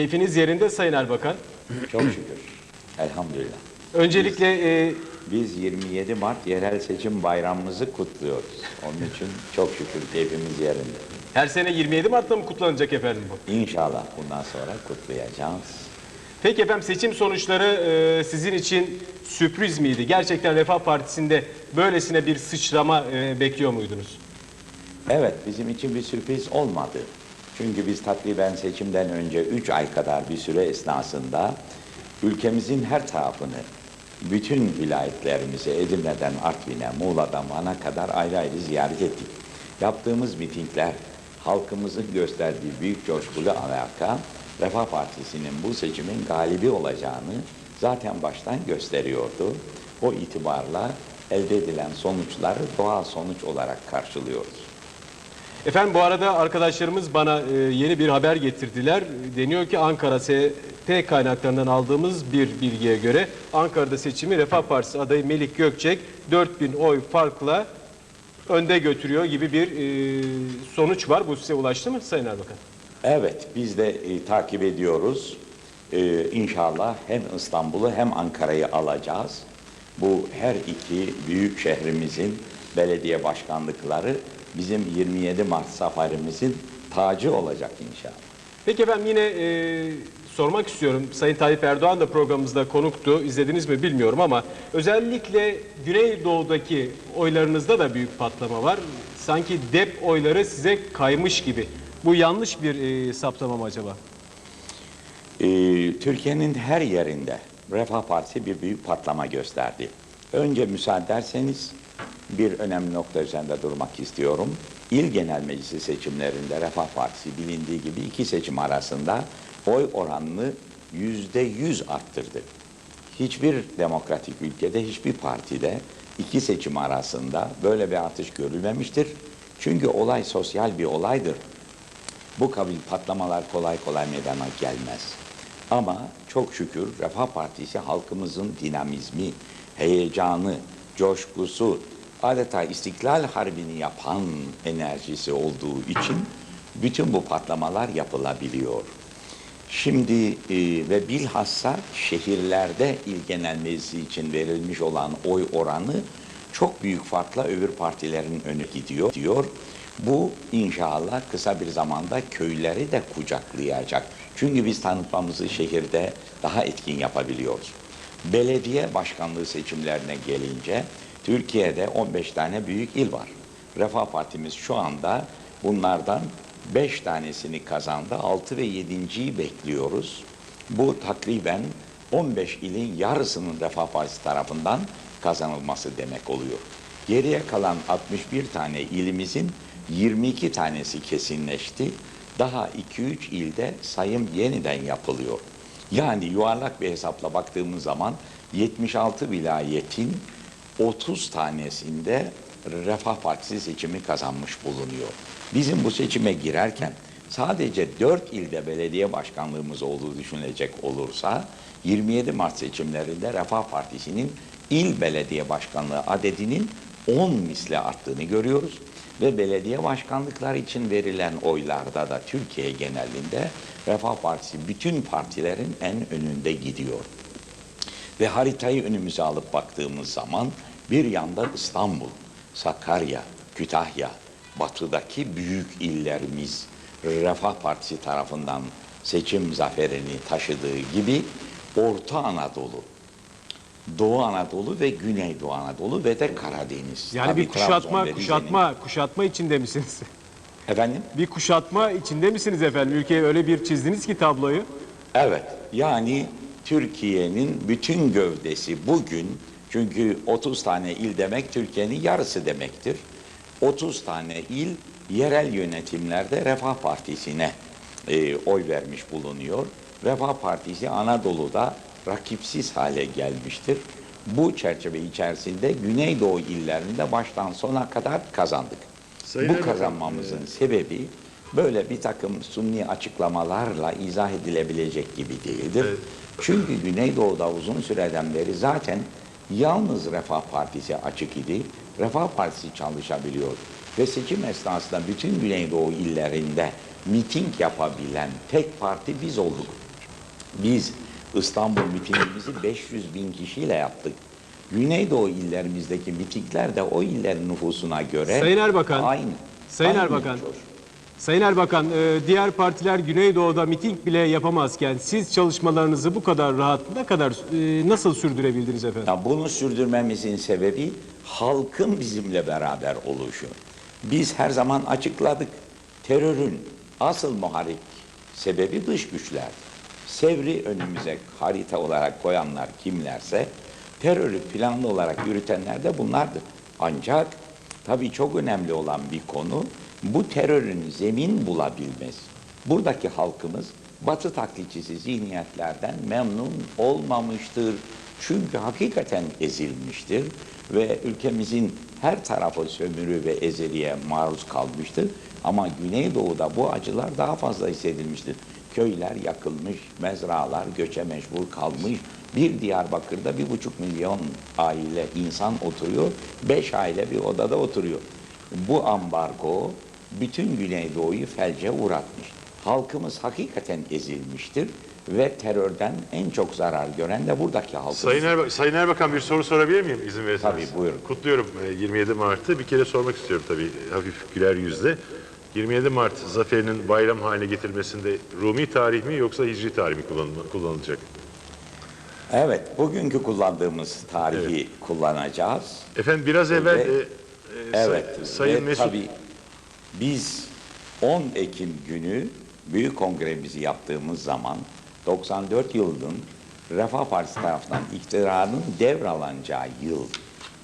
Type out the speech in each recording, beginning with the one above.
Keyfiniz yerinde Sayın Erbakan. Çok şükür. Elhamdülillah. Öncelikle e, Biz 27 Mart yerel seçim bayramımızı kutluyoruz. Onun için çok şükür keyfimiz yerinde. her sene 27 Mart'ta mı kutlanacak efendim bu? İnşallah bundan sonra kutlayacağız. Peki efendim seçim sonuçları e, sizin için sürpriz miydi? Gerçekten Refah Partisi'nde böylesine bir sıçrama e, bekliyor muydunuz? Evet bizim için bir sürpriz olmadı. Çünkü biz takriben seçimden önce 3 ay kadar bir süre esnasında ülkemizin her tarafını, bütün vilayetlerimizi Edirne'den Artvin'e, Muğla'dan Van'a kadar ayrı ayrı ziyaret ettik. Yaptığımız mitingler, halkımızın gösterdiği büyük coşkulu alaka, Refah Partisi'nin bu seçimin galibi olacağını zaten baştan gösteriyordu. O itibarla elde edilen sonuçları doğal sonuç olarak karşılıyoruz. Efendim bu arada arkadaşlarımız bana e, yeni bir haber getirdiler. Deniyor ki Ankara ST kaynaklarından aldığımız bir bilgiye göre Ankara'da seçimi Refah Partisi adayı Melik Gökçek 4000 oy farkla önde götürüyor gibi bir e, sonuç var. Bu size ulaştı mı Sayın Erbakan? Evet, biz de e, takip ediyoruz. E, inşallah hem İstanbul'u hem Ankara'yı alacağız. Bu her iki büyük şehrimizin belediye başkanlıkları bizim 27 Mart zaferimizin tacı olacak inşallah. Peki efendim yine e, sormak istiyorum. Sayın Tayyip Erdoğan da programımızda konuktu. İzlediniz mi bilmiyorum ama özellikle Güneydoğu'daki oylarınızda da büyük patlama var. Sanki DEP oyları size kaymış gibi. Bu yanlış bir e, saptama mı acaba? Ee, Türkiye'nin her yerinde Refah Partisi bir büyük patlama gösterdi. Önce müsaade ederseniz bir önemli nokta üzerinde durmak istiyorum. İl Genel Meclisi seçimlerinde Refah Partisi bilindiği gibi iki seçim arasında oy oranını yüzde yüz arttırdı. Hiçbir demokratik ülkede, hiçbir partide iki seçim arasında böyle bir artış görülmemiştir. Çünkü olay sosyal bir olaydır. Bu kabil patlamalar kolay kolay meydana gelmez. Ama çok şükür Refah Partisi halkımızın dinamizmi, heyecanı, coşkusu, adeta istiklal harbini yapan enerjisi olduğu için bütün bu patlamalar yapılabiliyor. Şimdi e, ve bilhassa şehirlerde il genel meclisi için verilmiş olan oy oranı çok büyük farkla öbür partilerin önü gidiyor diyor. Bu inşallah kısa bir zamanda köyleri de kucaklayacak. Çünkü biz tanıtmamızı şehirde daha etkin yapabiliyoruz. Belediye başkanlığı seçimlerine gelince Türkiye'de 15 tane büyük il var. Refah Partimiz şu anda bunlardan 5 tanesini kazandı. 6 ve 7.yi bekliyoruz. Bu takriben 15 ilin yarısının Refah Partisi tarafından kazanılması demek oluyor. Geriye kalan 61 tane ilimizin 22 tanesi kesinleşti. Daha 2-3 ilde sayım yeniden yapılıyor. Yani yuvarlak bir hesapla baktığımız zaman 76 vilayetin 30 tanesinde Refah Partisi seçimi kazanmış bulunuyor. Bizim bu seçime girerken sadece 4 ilde belediye başkanlığımız olduğu düşünülecek olursa 27 Mart seçimlerinde Refah Partisi'nin il belediye başkanlığı adedinin 10 misli arttığını görüyoruz. Ve belediye başkanlıkları için verilen oylarda da Türkiye genelinde Refah Partisi bütün partilerin en önünde gidiyor. Ve haritayı önümüze alıp baktığımız zaman bir yanda İstanbul, Sakarya, Kütahya, batıdaki büyük illerimiz Refah Partisi tarafından seçim zaferini taşıdığı gibi Orta Anadolu, Doğu Anadolu ve Güneydoğu Anadolu ve de Karadeniz. Yani Tabii bir kuşatma, Trabzon kuşatma, kuşatma içinde misiniz? Efendim? Bir kuşatma içinde misiniz efendim? Ülkeye öyle bir çizdiniz ki tabloyu. Evet, yani Türkiye'nin bütün gövdesi bugün, çünkü 30 tane il demek Türkiye'nin yarısı demektir. 30 tane il yerel yönetimlerde Refah Partisi'ne e, oy vermiş bulunuyor. Refah Partisi Anadolu'da rakipsiz hale gelmiştir. Bu çerçeve içerisinde Güneydoğu illerinde baştan sona kadar kazandık. Sayın Bu kazanmamızın sebebi böyle bir takım sunni açıklamalarla izah edilebilecek gibi değildir. Çünkü Güneydoğu'da uzun süreden beri zaten yalnız Refah Partisi açık idi. Refah Partisi çalışabiliyor. Ve seçim esnasında bütün Güneydoğu illerinde miting yapabilen tek parti biz olduk. Biz İstanbul mitingimizi 500 bin kişiyle yaptık. Güneydoğu illerimizdeki mitingler de o illerin nüfusuna göre Sayın Erbakan, aynı. Sayın Aynı Erbakan. Sayın Erbakan, e, diğer partiler Güneydoğu'da miting bile yapamazken siz çalışmalarınızı bu kadar rahat, ne kadar, e, nasıl sürdürebildiniz efendim? Ya bunu sürdürmemizin sebebi halkın bizimle beraber oluşu. Biz her zaman açıkladık. Terörün asıl muharrik sebebi dış güçler. Sevri önümüze harita olarak koyanlar kimlerse terörü planlı olarak yürütenler de bunlardır. Ancak tabii çok önemli olan bir konu bu terörün zemin bulabilmesi. Buradaki halkımız batı taklitçisi zihniyetlerden memnun olmamıştır. Çünkü hakikaten ezilmiştir ve ülkemizin her tarafı sömürü ve ezeliğe maruz kalmıştır. Ama Güneydoğu'da bu acılar daha fazla hissedilmiştir. Köyler yakılmış, mezralar göçe mecbur kalmış. Bir Diyarbakır'da bir buçuk milyon aile insan oturuyor, beş aile bir odada oturuyor. Bu ambargo bütün Güneydoğu'yu felce uğratmış. Halkımız hakikaten ezilmiştir ve terörden en çok zarar gören de buradaki halkımız. Sayın, Erba- Sayın Erbakan bir soru sorabilir miyim izin verirseniz? Tabii, buyurun. Kutluyorum e, 27 Mart'ı. Bir kere sormak istiyorum tabii hafif güler yüzle. 27 Mart zaferinin bayram haline getirilmesinde Rumi tarih mi yoksa Hicri tarih mi kullanıl- kullanılacak? Evet, bugünkü kullandığımız tarihi kullanacağız. Efendim biraz evvel Ve- e, e, say- Evet, Sayın ve Mesut tabii biz 10 Ekim günü büyük kongremizi yaptığımız zaman 94 yılının Refah Partisi tarafından iktidarın devralacağı yıl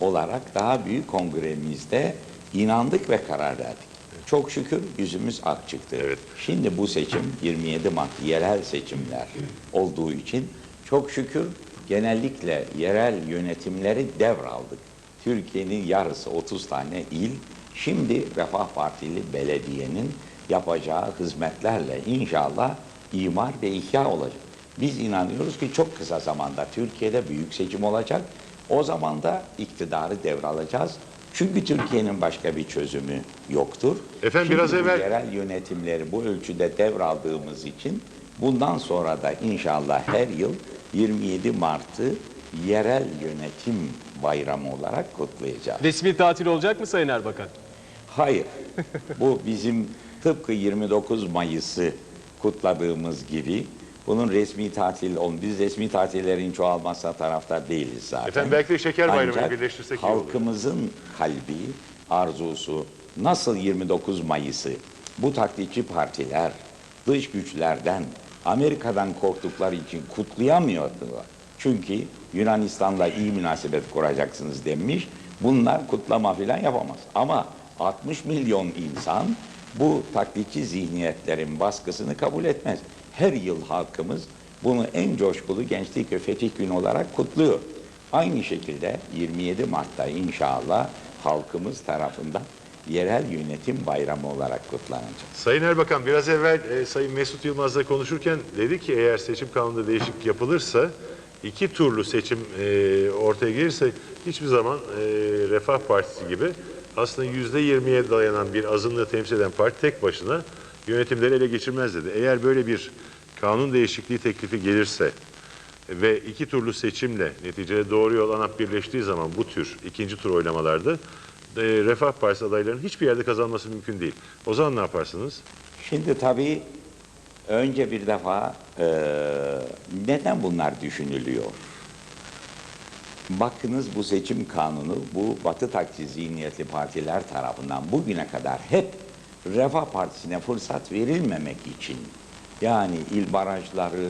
olarak daha büyük kongremizde inandık ve karar verdik. Çok şükür yüzümüz ak çıktı. Evet. Şimdi bu seçim 27 Mart yerel seçimler olduğu için çok şükür genellikle yerel yönetimleri devraldık. Türkiye'nin yarısı 30 tane il şimdi Refah Partili belediyenin yapacağı hizmetlerle inşallah imar ve ihya olacak. Biz inanıyoruz ki çok kısa zamanda Türkiye'de büyük seçim olacak. O zaman da iktidarı devralacağız. Çünkü Türkiye'nin başka bir çözümü yoktur. Efendim, Şimdi biraz evvel- yerel yönetimleri bu ölçüde devraldığımız için bundan sonra da inşallah her yıl 27 Mart'ı yerel yönetim bayramı olarak kutlayacağız. Resmi tatil olacak mı Sayın Erbakan? Hayır. Bu bizim tıpkı 29 Mayıs'ı kutladığımız gibi bunun resmi tatil ol. Biz resmi tatillerin çoğalmasına taraftar değiliz zaten. Efendim belki de şeker bayramını Ancak birleştirsek iyi olur. halkımızın kalbi, arzusu nasıl 29 Mayıs'ı bu taklitçi partiler dış güçlerden Amerika'dan korktukları için kutlayamıyordular. Çünkü Yunanistan'la iyi münasebet kuracaksınız demiş. Bunlar kutlama falan yapamaz. Ama 60 milyon insan bu taklitçi zihniyetlerin baskısını kabul etmez. Her yıl halkımız bunu en coşkulu Gençlik ve Fetih Günü olarak kutluyor. Aynı şekilde 27 Mart'ta inşallah halkımız tarafından yerel yönetim bayramı olarak kutlanacak. Sayın Erbakan biraz evvel e, Sayın Mesut Yılmaz'la konuşurken dedi ki eğer seçim kanununda değişiklik yapılırsa iki turlu seçim e, ortaya gelirse hiçbir zaman e, Refah Partisi gibi aslında yüzde yirmiye dayanan bir azınlığı temsil eden parti tek başına yönetimleri ele geçirmez dedi. Eğer böyle bir kanun değişikliği teklifi gelirse ve iki turlu seçimle neticede doğru yol ANAP birleştiği zaman bu tür ikinci tur oylamalarda e, Refah Partisi adaylarının hiçbir yerde kazanması mümkün değil. O zaman ne yaparsınız? Şimdi tabii önce bir defa eee, neden bunlar düşünülüyor? Bakınız bu seçim kanunu bu Batı takçi zihniyetli partiler tarafından bugüne kadar hep Refah Partisi'ne fırsat verilmemek için yani il barajları,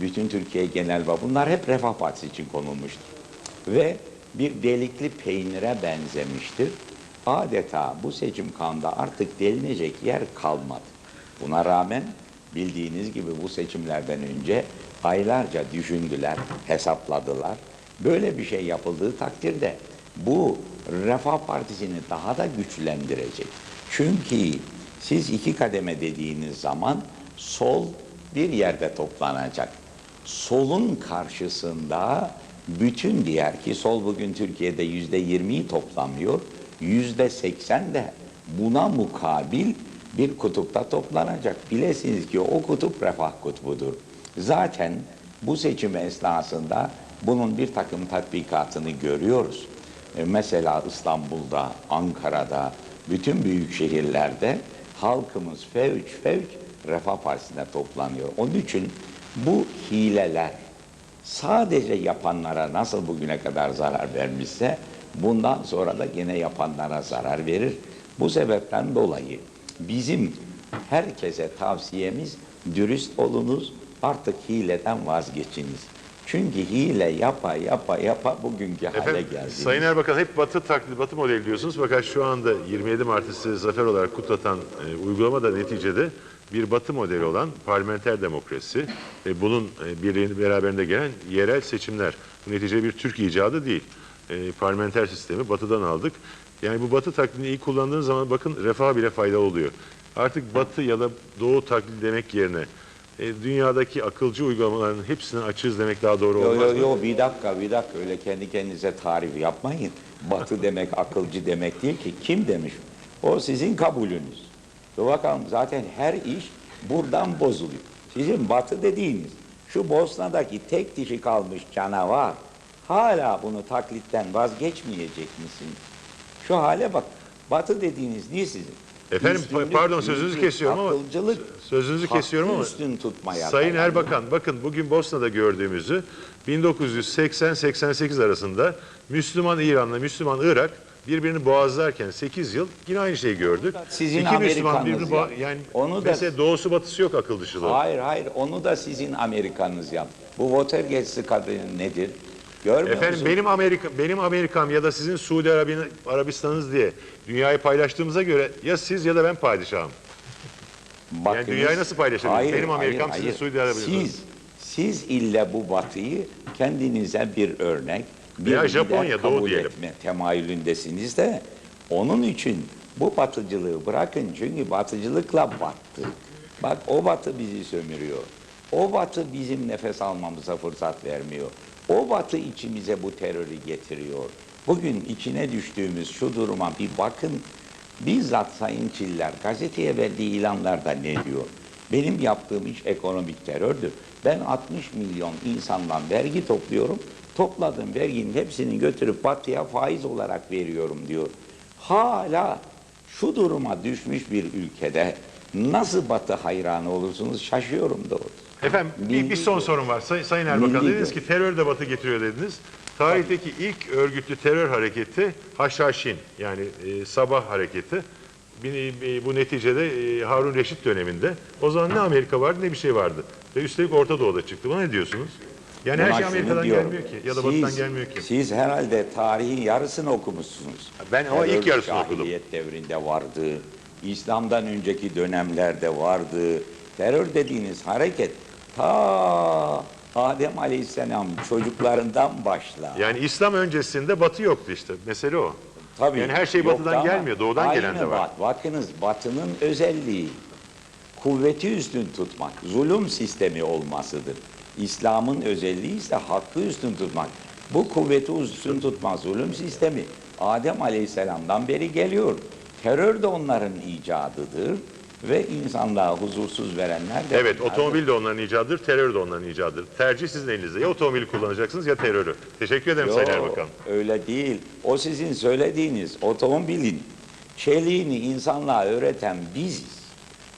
bütün Türkiye genel ve bunlar hep Refah Partisi için konulmuştur. Ve bir delikli peynire benzemiştir. Adeta bu seçim kanunda artık delinecek yer kalmadı. Buna rağmen bildiğiniz gibi bu seçimlerden önce aylarca düşündüler, hesapladılar. Böyle bir şey yapıldığı takdirde bu Refah Partisi'ni daha da güçlendirecek. Çünkü siz iki kademe dediğiniz zaman sol bir yerde toplanacak. Solun karşısında bütün diğer ki sol bugün Türkiye'de yüzde yirmiyi toplamıyor, yüzde seksen de Buna mukabil bir kutupta toplanacak. Bilesiniz ki o kutup refah kutbudur. Zaten bu seçim esnasında bunun bir takım tatbikatını görüyoruz. E, Mesela İstanbul'da, Ankara'da, bütün büyük şehirlerde halkımız fevç fevç Refah Partisi'ne toplanıyor. Onun için bu hileler sadece yapanlara nasıl bugüne kadar zarar vermişse bundan sonra da yine yapanlara zarar verir. Bu sebepten dolayı bizim herkese tavsiyemiz dürüst olunuz, artık hileden vazgeçiniz. Çünkü hile yapa yapa yapa bugünkü hale Efendim, geldiniz. Sayın Erbakan hep batı taklidi, batı modeli diyorsunuz. Fakat şu anda 27 Mart'ı zafer olarak kutlatan e, uygulama da neticede bir batı modeli olan parlamenter demokrasi ve bunun e, bir beraberinde gelen yerel seçimler. Bu neticede bir Türk icadı değil. E, parlamenter sistemi batıdan aldık. Yani bu batı taklidini iyi kullandığınız zaman bakın refah bile faydalı oluyor. Artık batı ya da doğu taklidi demek yerine e, dünyadaki akılcı uygulamaların hepsini açığız demek daha doğru Yo olmaz yo mı? yo bir dakika bir dakika öyle kendi kendinize tarif yapmayın. Batı demek akılcı demek değil ki. Kim demiş? O sizin kabulünüz. Dur bakalım zaten her iş buradan bozuluyor. Sizin batı dediğiniz şu Bosna'daki tek dişi kalmış canavar hala bunu taklitten vazgeçmeyecek misin? Şu hale bak. Batı dediğiniz ne sizin? Efendim, Üstünlük, pardon, sözünüzü kesiyorum ama- Sözünüzü kesiyorum ama üstün tutmaya Sayın. Erbakan bakın bugün Bosna'da gördüğümüzü 1980-88 arasında Müslüman İran'la Müslüman Irak birbirini boğazlarken 8 yıl yine aynı şeyi gördük. Sizin İki Müslüman birbirini boğa- ya. yani Onu da- mesela doğusu batısı yok akıl dışılığı. Hayır hayır onu da sizin Amerikanınız yaptı. Bu Watergate skandali nedir? Görmüyor Efendim musunuz? benim Amerika benim Amerikam ya da sizin Suudi Arabi- Arabistan'ınız diye dünyayı paylaştığımıza göre ya siz ya da ben padişahım. Bakınız- dünyayı nasıl paylaşabiliriz? Benim Amerikam, sizin Suudi Arabistan'ınız. Siz, siz ille bu batıyı kendinize bir örnek, bir Veya lider Japonya, Doğu kabul diyelim. etme temayülündesiniz de onun için bu batıcılığı bırakın çünkü batıcılıkla battık. Bak o batı bizi sömürüyor. O batı bizim nefes almamıza fırsat vermiyor. O batı içimize bu terörü getiriyor. Bugün içine düştüğümüz şu duruma bir bakın. Bizzat Sayın Çiller gazeteye verdiği ilanlarda ne diyor? Benim yaptığım iş ekonomik terördür. Ben 60 milyon insandan vergi topluyorum. Topladığım verginin hepsini götürüp batıya faiz olarak veriyorum diyor. Hala şu duruma düşmüş bir ülkede nasıl batı hayranı olursunuz şaşıyorum doğrusu. Efendim bir, bir son sorum var. Say- Sayın Erbakan Milli dediniz gör- ki terör de batı getiriyor dediniz. Tarihteki ilk örgütlü terör hareketi Haşhaşin yani e, sabah hareketi. Bir- bu neticede e, Harun Reşit döneminde. O zaman ne Amerika vardı ne bir şey vardı. Ve üstelik Orta Doğu'da çıktı. Buna ne diyorsunuz? Yani her Buna şey şunu Amerika'dan diyorum. gelmiyor ki ya da Siz- batıdan gelmiyor ki. Siz herhalde tarihin yarısını okumuşsunuz. Ben ama ilk Terör yarısını okudum. Devrinde vardı. İslam'dan önceki dönemlerde vardı. Terör dediğiniz hareket ta Adem Aleyhisselam çocuklarından başla. Yani İslam öncesinde batı yoktu işte. Mesele o. Tabii. Yani her şey batıdan ama gelmiyor, doğudan aynı gelen de var. bat- Bakınız batının özelliği kuvveti üstün tutmak, zulüm sistemi olmasıdır. İslam'ın özelliği ise hakkı üstün tutmak. Bu kuvveti üstün tutma zulüm sistemi Adem Aleyhisselam'dan beri geliyor. Terör de onların icadıdır ve insanlığa huzursuz verenler de Evet, otomobil de onların icadıdır, terör de onların icadıdır. Tercih sizin elinizde. Ya otomobili kullanacaksınız ya terörü. Teşekkür ederim Sayın Yo, Erbakan. öyle değil. O sizin söylediğiniz otomobilin çeliğini insanlığa öğreten biziz.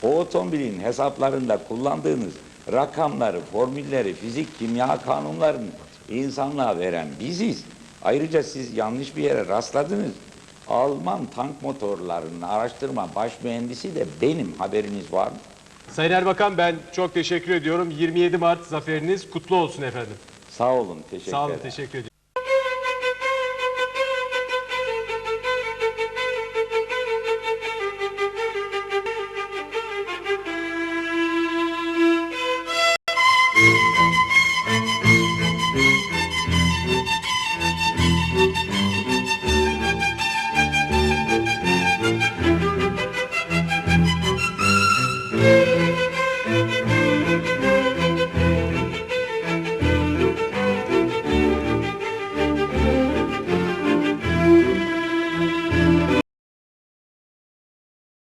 O otomobilin hesaplarında kullandığınız rakamları, formülleri, fizik, kimya kanunlarını insanlığa veren biziz. Ayrıca siz yanlış bir yere rastladınız. Alman tank motorlarının araştırma baş mühendisi de benim. Haberiniz var mı? Sayın Erbakan ben çok teşekkür ediyorum. 27 Mart zaferiniz kutlu olsun efendim. Sağ olun. Teşekkür Sağ olun, ederim. teşekkür ediyorum.